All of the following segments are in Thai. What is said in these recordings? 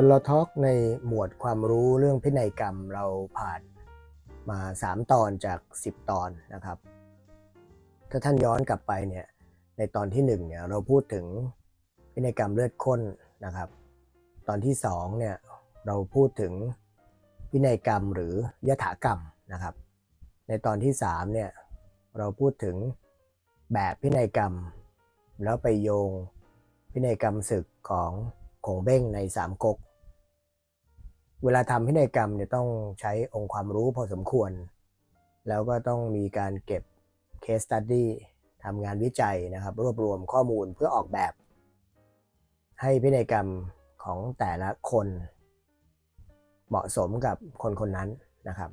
วันเราทอกในหมวดความรู้เรื่องพินัยกรรมเราผ่านมา 3 ตอนจาก 10 ตอนนะครับ ถ้าท่านย้อนกลับไปเนี่ยในตอนที่1เนี่ยเราพูดถึงพินัยกรรมเลือดข้นนะครับ ตอนที่2เนี่ยเราพูดถึงพินัยกรรมหรือยถากรรมนะครับ ในตอนที่3เนี่ยเราพูดถึงแบบพินัยกรรม แล้วไปโยงพินัยกรรมศึกของคงเบ้งในสามก๊ก เวลาทำพินัยกรรมเนี่ยต้องใช้องค์ความรู้พอสมควร แล้วก็ต้องมีการเก็บ case study ทำงานวิจัยนะครับ รวบรวมข้อมูลเพื่อออกแบบ ให้พินัยกรรมของแต่ละคนเหมาะสมกับคนคนนั้นนะครับ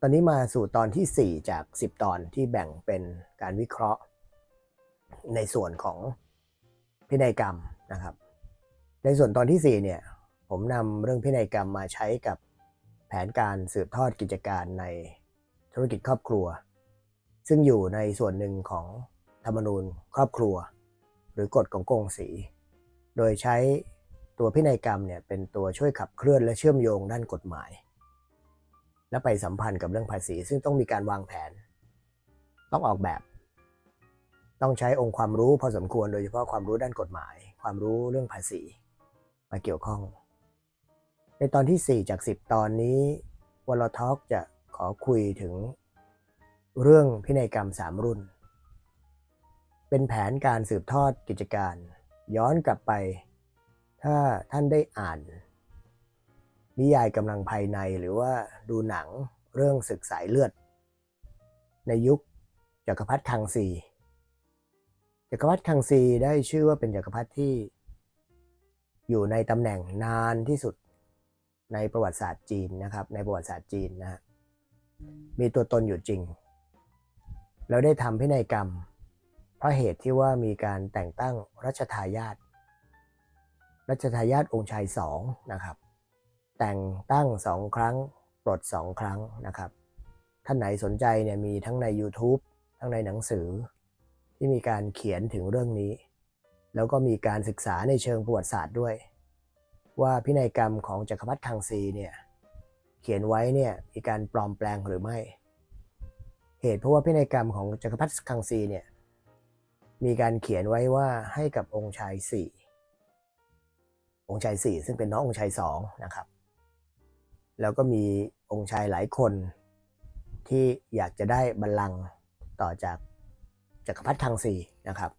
ตอนนี้มาสู่ตอนที่ 4 จาก 10 ตอนที่แบ่งเป็นการวิเคราะห์ ในส่วนของพินัยกรรมนะครับ ในส่วนตอนที่ 4 เนี่ย ผมนำเรื่องพินัยกรรมมาใช้กับแผนการสืบทอดกิจการในธุรกิจครอบครัว ซึ่งอยู่ในส่วนหนึ่งของธรรมนูญครอบครัว หรือกฎของกงสี โดยใช้ตัวพินัยกรรมเนี่ยเป็นตัวช่วยขับเคลื่อนและเชื่อมโยงด้านกฎหมาย และไปสัมพันธ์กับเรื่องภาษี ซึ่งต้องมีการวางแผน ต้องออกแบบ ต้องใช้องค์ความรู้พอสมควรโดยเฉพาะความรู้ด้านกฎหมาย ความรู้เรื่องภาษี มาเกี่ยวข้อง ในตอนที่ 4 จาก 10 ตอนนี้วอลท็อกจะขอคุยถึงเรื่องพินัยกรรม3รุ่น เป็นแผนการสืบทอดกิจการ ย้อนกลับไป ถ้าท่านได้อ่าน นิยายกำลังภายในหรือว่าดูหนังเรื่องศึกสายเลือด ในยุคจักรพรรดิคังซีจักรพรรดิคังซีได้ชื่อว่าเป็นจักรพรรดิที่ อยู่ในตำแหน่งนานที่สุด ในประวัติศาสตร์จีนนะครับ ในประวัติศาสตร์จีนนะฮะมีตัวตนอยู่จริง แล้วได้ทำพินัยกรรม เพราะเหตุที่ว่ามีการแต่งตั้งรัชทายาทรัชทายาทองค์ชายสองนะครับ แต่งตั้งสองครั้ง ปลดสองครั้งนะครับ ท่านไหนสนใจเนี่ยมีทั้งใน YouTube ทั้งในหนังสือ ที่มีการเขียนถึงเรื่องนี้ แล้วก็มีการศึกษาในเชิงประวัติศาสตร์ด้วย ว่าพินัยกรรมของจักรพรรดิคังซีเนี่ยเขียนไว้เนี่ยมีการปลอมแปลงหรือไม่ เหตุเพราะว่าพินัยกรรมของจักรพรรดิคังซีเนี่ยมีการเขียนไว้ว่าให้กับองค์ชายสี่องค์ชายสี่ซึ่งเป็นน้ององค์ชายสองนะครับ แล้วก็มีองค์ชายหลายคนที่อยากจะได้บัลลังก์ต่อจากจักรพรรดิคังซีนะครับ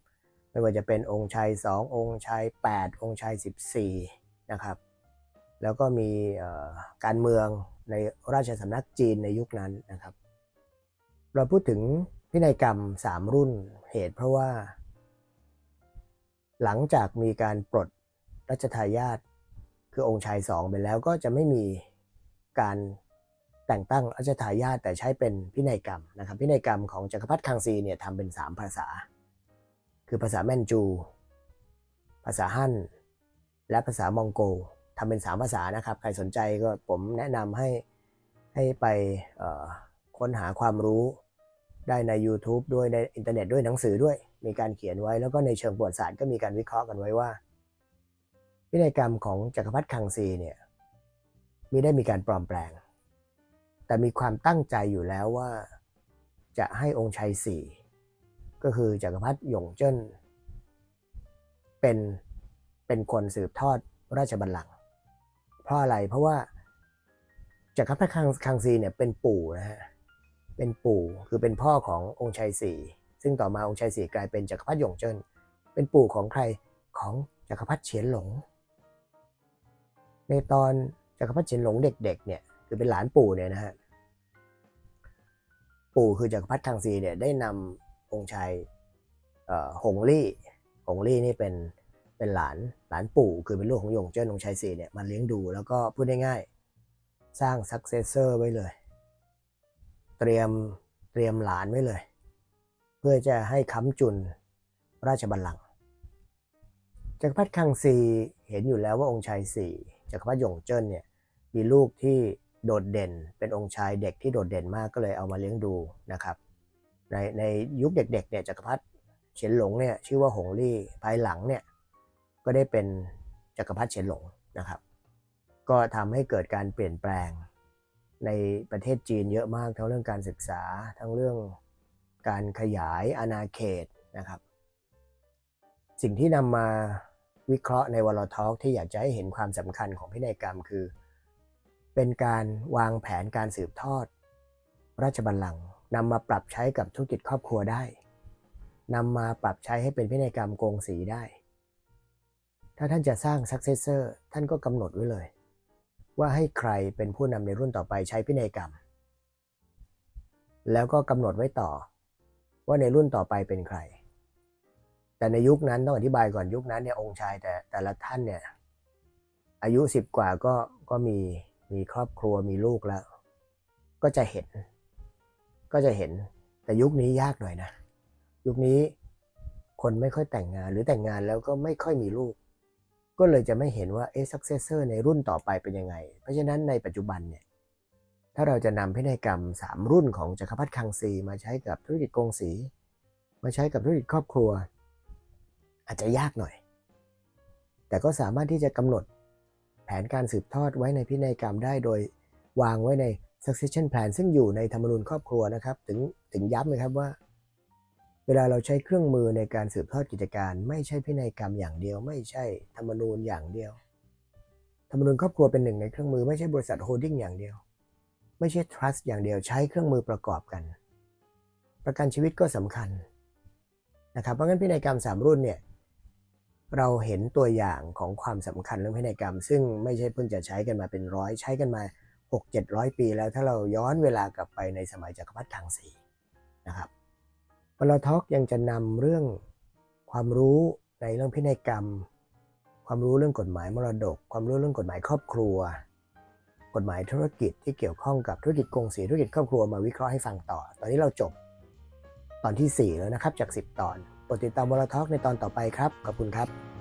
ไม่ว่าจะเป็นองค์ชายสององค์ชายแปดองค์ชายสิบสี่ นะครับ แล้วก็มีการเมืองในราชสำนักจีนในยุคนั้นนะครับ เราพูดถึงพินัยกรรม 3 รุ่นเหตุเพราะว่า หลังจากมีการปลดรัชทายาทคือองค์ชายสองไปแล้วก็จะไม่มีการแต่งตั้งรัชทายาทแต่ใช้เป็นพินัยกรรมนะครับ พินัยกรรมของจักรพรรดิคังซีเนี่ยทำเป็น 3 ภาษา คือภาษาแมนจู ภาษาฮั่น และภาษามองโกทำเป็น 3 ภาษานะครับ ใครสนใจก็ผมแนะนำให้ให้ไปค้นหาความรู้ได้ใน YouTube ด้วยในอินเทอร์เน็ตด้วยหนังสือด้วย มีการเขียนไว้แล้วก็ในเชิงประวัติศาสตร์ก็มีการวิเคราะห์กันไว้ว่า พินัยกรรมของจักรพรรดิคังซีเนี่ยมีได้มีการปลอมแปลง แต่มีความตั้งใจอยู่แล้วว่าจะให้องค์ชัยสี่ก็คือจักรพรรดิหยงเจิ้นเป็น เป็นคนสืบทอดราชบัลลังก์เพราะอะไรเพราะว่าจักรพรรดิคังซีเนี่ยเป็นปู่นะฮะเป็นปู่คือเป็นพ่อขององค์ชัยสี่ซึ่งต่อมาองค์ชัยสี่กลายเป็นจักรพรรดิหยงเจิ้นเป็นปู่ของใครของจักรพรรดิเฉียนหลง ในตอนจักรพรรดิเฉียนหลงเด็กๆเนี่ยคือเป็นหลานปู่เนี่ยนะฮะปู่คือจักรพรรดิคังซีเนี่ยได้นำองค์ชายหงลี่หงลี่นี่เป็น เป็นหลานหลานปู่คือเป็นลูกของหยงเจิ้นองชายสี่เนี่ยมาเลี้ยงดูแล้วก็พูดง่ายๆสร้างซักเซสเซอร์ไว้เลย เตรียมเตรียมหลานไว้เลย เพื่อจะให้ค้ำจุนราชบัลลังก์จักรพรรดิคังซีเห็นอยู่แล้วว่าองค์ชายสี่จักรพรรดิหยงเจิ้นเนี่ยมีลูกที่โดดเด่น เป็นองค์ชายเด็กที่โดดเด่นมากก็เลยเอามาเลี้ยงดูนะครับ ในในยุคเด็กๆเนี่ยจักรพรรดิเฉียนหลงเนี่ยชื่อว่าหงลี่ภายหลังเนี่ย ก็ได้เป็นจักรพรรดิเฉียนหลงนะครับ ก็ทำให้เกิดการเปลี่ยนแปลงในประเทศจีนเยอะมากทั้งเรื่องการศึกษาทั้งเรื่องการขยายอาณาเขตนะครับ สิ่งที่นำมาวิเคราะห์ในวอลทอกที่อยากจะให้เห็นความสำคัญของพินัยกรรมคือ เป็นการวางแผนการสืบทอด ราชบัลลังก์นำมาปรับใช้กับธุรกิจครอบครัวได้นำมาปรับใช้ให้เป็นพินัยกรรมโกงสีได้ ถ้าท่านจะสร้าง successor ท่านก็กำหนดไว้เลย ว่าให้ใครเป็นผู้นำในรุ่นต่อไปใช้พินัยกรรม แล้วก็กำหนดไว้ต่อ ว่าในรุ่นต่อไปเป็นใคร แต่ในยุคนั้นต้องอธิบายก่อนยุคนั้นเนี่ยองค์ชายแต่แต่ละท่านเนี่ยอายุสิบกว่าก็ก็มีมีครอบครัวมีลูกแล้ว ก็จะเห็น ก็จะเห็นแต่ยุคนี้ยากหน่อยนะ ยุคนี้คนไม่ค่อยแต่งงานหรือแต่งงานแล้วก็ไม่ค่อยมีลูก ก็เลยจะไม่เห็นว่าเอ๊ะ successor ในรุ่นต่อไปเป็นยังไง เพราะฉะนั้นในปัจจุบันเนี่ยถ้าเราจะนำพินัยกรรม 3 รุ่นของจักรพรรดิคังซี มาใช้กับธุรกิจกงสี มาใช้กับธุรกิจครอบครัว อาจจะยากหน่อย แต่ก็สามารถที่จะกำหนดแผนการสืบทอดไว้ในพินัยกรรมได้โดยวางไว้ใน succession plan ซึ่งอยู่ในธรรมนูญครอบครัวนะครับ ถึงถึงย้ำนะครับว่า เวลาเราใช้เครื่องมือในการสืบทอดกิจการ ไม่ใช่พินัยกรรมอย่างเดียว ไม่ใช่ธรรมนูญอย่างเดียว ธรรมนูญครอบครัวเป็นหนึ่งในเครื่องมือไม่ใช่บริษัทโฮลดิ้งอย่างเดียว ไม่ใช่ trust อย่างเดียวใช้เครื่องมือประกอบกัน ประกันชีวิตก็สำคัญนะครับเพราะงั้นพินัยกรรมสามรุ่นเนี่ยเราเห็นตัวอย่างของความสำคัญเรื่องพินัยกรรม ซึ่งไม่ใช่เพิ่งจะใช้กันมาเป็นร้อยใช้กันมา 6 7 0 0 ปีแล้วถ้าเราย้อนเวลากลับไปในสมัยจักรพรรดิทางสีนะครับ วลทอกยังจะนำเรื่องความรู้ในเรื่องพินัยกรรม ความรู้เรื่องกฎหมายมรดก ความรู้เรื่องกฎหมายครอบครัว กฎหมายธุรกิจที่เกี่ยวข้องกับธุรกิจกงสีธุรกิจครอบครัวมาวิเคราะห์ให้ฟังต่อ ตอนนี้เราจบตอนที่ 4 แล้วนะครับจาก 10 ตอน โปรดติดตามวลทอกในตอนต่อไปครับ ขอบคุณครับ